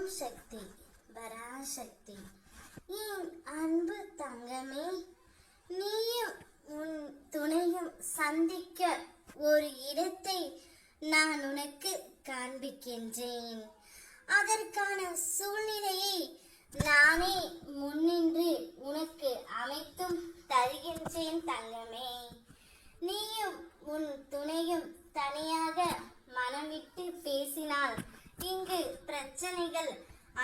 ஓம் சக்தி பராசக்தி. என் அன்பு தங்கமே நீயும் உன் துணையும் சந்திக்க ஒரு இடத்தை நான் உனக்கு காண்பிக்கின்றேன். அதற்கான சூழ்நிலையை நானே முன்னின்று உனக்கு அமைத்தும் தருகின்றேன் தங்கமே. நீயும் உன் துணையும் தனியாக மனம் விட்டு பேசினால் இங்கு பிரச்சனைகள்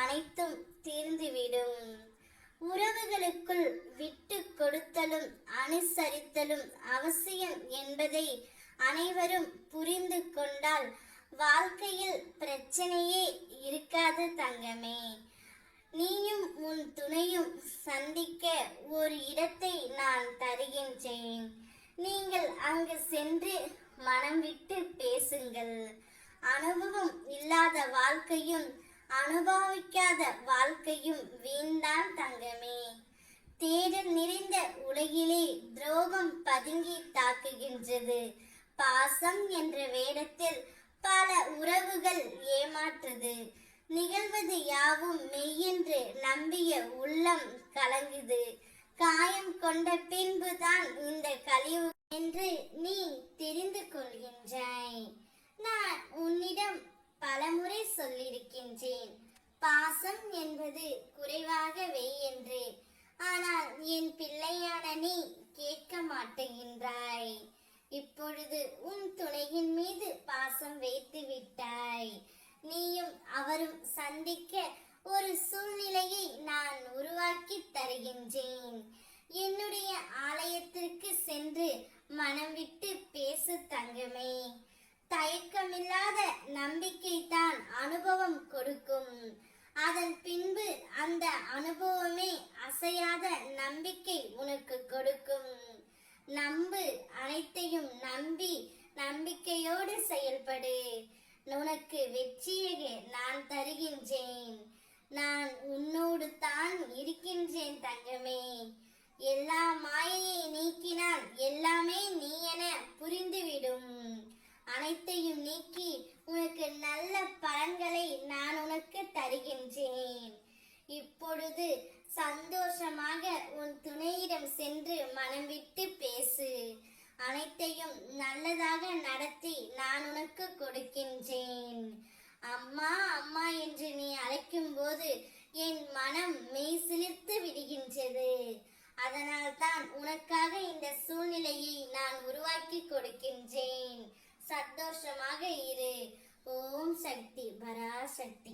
அனைத்தும் தீர்ந்துவிடும். உறவுகளுக்குள் விட்டு கொடுத்தலும் அனுசரித்தலும் அவசியம் என்பதை அனைவரும் புரிந்து கொண்டால் வாழ்க்கையில் பிரச்சனையே இருக்காது தங்கமே. நீயும் உன் துணையும் சந்திக்க ஒரு இடத்தை நான் தருகின்றேன். நீங்கள் அங்கு சென்று மனம் விட்டு பேசுங்கள். அனுபவம் இல்லாத வாழ்க்கையும் அனுபவிக்காத வாழ்க்கையும் வீண்தான் தங்கமே. தேடல் நிறைந்த உலகிலே துரோகம் பதுங்கி தாக்குகின்றது. பாசம் என்ற வேடத்தில் பல உறவுகள் ஏமாற்றுது. நிகழ்வது யாவும் மெய்யென்று நம்பிய உள்ளம் கலங்குது. காயம் கொண்ட பின்புதான் இந்த கழிவு என்று நீ பாசம் என்பது குறைவாகவே என்று. ஆனால் என் பிள்ளையான நீ கேட்க மாட்டேங்கின்றாய் இப்பொழுது உன் துணையின் மீது பாசம் வைத்து விட்டாய். நீயும் அவரும் சந்திக்க ஒரு சூழ்நிலையை நான் உருவாக்கி தருகின்றேன். என்னுடைய ஆலயத்திற்கு சென்று மனம் விட்டு பேசு தங்கமே. தயக்கமில்லாத நம்பிக்கை தான் அனுபவம் கொடுக்கும். அதன் பின்பு அந்த அனுபவமே அசையாத நம்பிக்கை உனக்கு கொடுக்கும். நம்பு அனைத்தையும் நம்பி நம்பிக்கையோடு செயல்படு. உனக்கு வெற்றியை நான் தருகின்றேன். நான் உன்னோடு தான் இருக்கின்றேன் தங்கமே. எல்லா மாயையை நீக்கினால் எல்லாமே நீ என புரிந்துவிடும். அனைத்தையும் நீக்கி உனக்கு நல்ல பலன்களை நான் உனக்கு தருகின்றேன். இப்பொழுது சந்தோஷமாக உன் துணையிடம் சென்று மனம் விட்டு பேசு. அனைத்தையும் நல்லதாக நடத்தி நான் உனக்கு கொடுக்கின்றேன். அம்மா அம்மா என்று நீ அழைக்கும் போது என் மனம் மெய் சிலிர்த்து விடுகின்றது. அதனால் தான் உனக்காக இந்த சூழ்நிலையை நான் உருவாக்கி கொடுக்கின்றேன். சந்தோஷமாக இரு. ஓம் சக்தி பராசக்தி